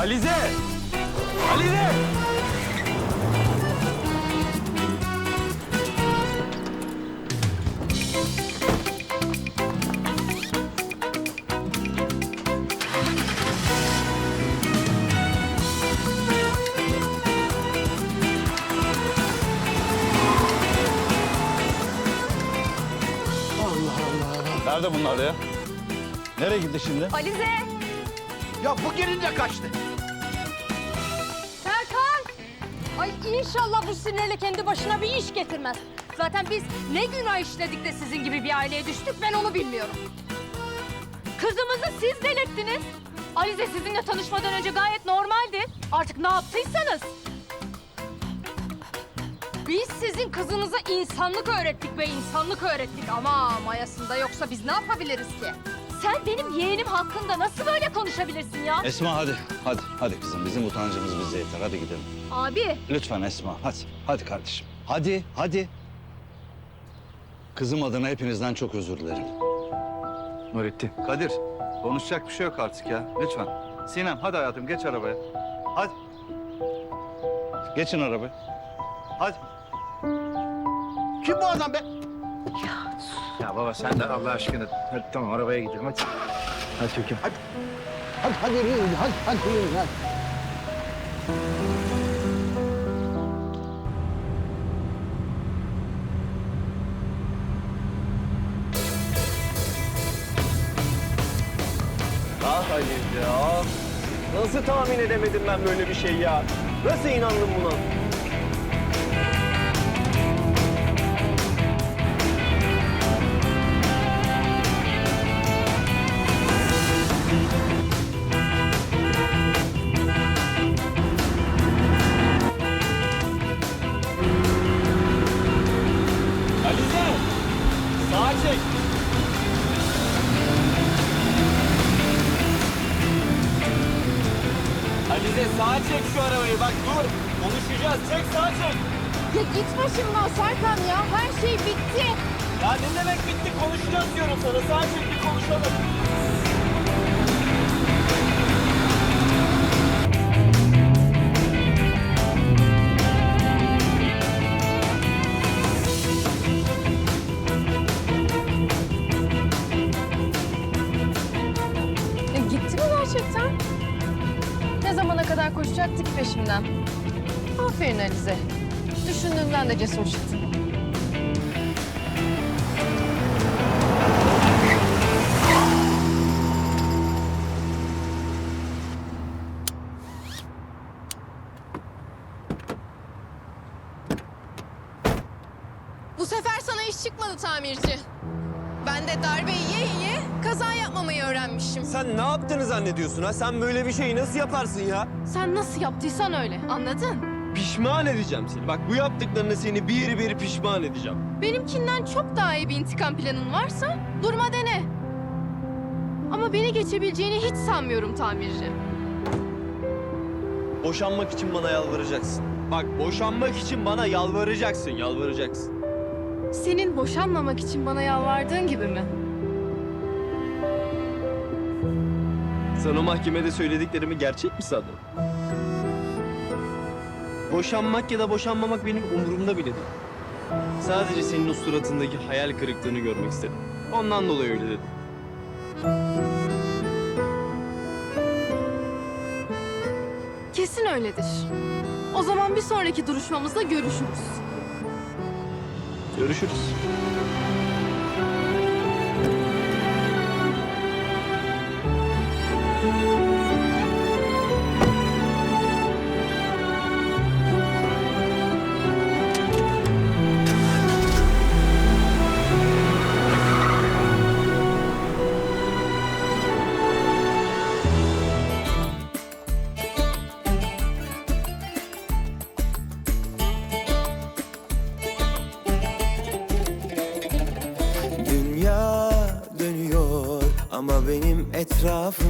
Alize! Alize! Nerede bunlar ya? Nereye gitti şimdi? Alize! Ya bu gelin de kaçtı. Serkan! Ay inşallah bu sinirle kendi başına bir iş getirmez. Zaten biz ne günah işledik de sizin gibi bir aileye düştük ben onu bilmiyorum. Kızımızı siz delettiniz. Alize sizinle tanışmadan önce gayet normaldi. Artık ne yaptıysanız. Biz sizin kızınıza insanlık öğrettik ve insanlık öğrettik ama mayasında yoksa biz ne yapabiliriz ki? Sen benim yeğenim hakkında nasıl böyle konuşabilirsin ya? Esma hadi. Hadi. Hadi kızım bizim utancımız bize yeter. Hadi gidelim. Abi Lütfen Esma hadi. Hadi kardeşim. Hadi hadi. Kızım adına hepinizden çok özür dilerim. Nurettin. Kadir konuşacak bir şey yok artık ya. Lütfen. Sinem hadi hayatım geç arabaya. Hadi. Geçin arabaya. Hadi. Kim bu adam be? Ya baba sen de Allah aşkına. Hadi tamam arabaya gidelim hadi. Hadi Türk'üm. Hadi hadi yürüyün hadi hadi yürüyün hadi. Ah Halil ya. Nasıl tahmin edemedim ben böyle bir şey ya? Nasıl inandım buna? Sağa çek şu arabayı bak dur. Konuşacağız çek sağa çek. Ya git başımdan Serkan ya. Her şey bitti. Ya ne demek bitti konuşacağız diyorum sana. Sağa çek bir konuşalım. Kadar koşacaktık peşimden? Aferin Alize. Düşündüğümden de cesur çıktın. Bu sefer sana iş çıkmadı tamirci. Ben de darbe yiye yiye kaza yapmamayı öğrenmişim. Sen ne yaptığını zannediyorsun ha? Sen böyle bir şeyi nasıl yaparsın ya? Sen nasıl yaptıysan öyle, anladın? Pişman edeceğim seni. Bak bu yaptıklarına seni bir bir pişman edeceğim. Benimkinden çok daha iyi bir intikam planın varsa durma dene. Ama beni geçebileceğini hiç sanmıyorum tamirci. Boşanmak için bana yalvaracaksın. Bak boşanmak için bana yalvaracaksın, yalvaracaksın. Senin boşanmamak için bana yalvardığın gibi mi? Sen o mahkemede söylediklerimi gerçek mi sandın? Boşanmak ya da boşanmamak benim umurumda bile değil. Sadece senin o suratındaki hayal kırıklığını görmek istedim. Ondan dolayı öyle dedim. Kesin öyledir. O zaman bir sonraki duruşmamızda görüşürüz. Görüşürüz. Ama benim etrafım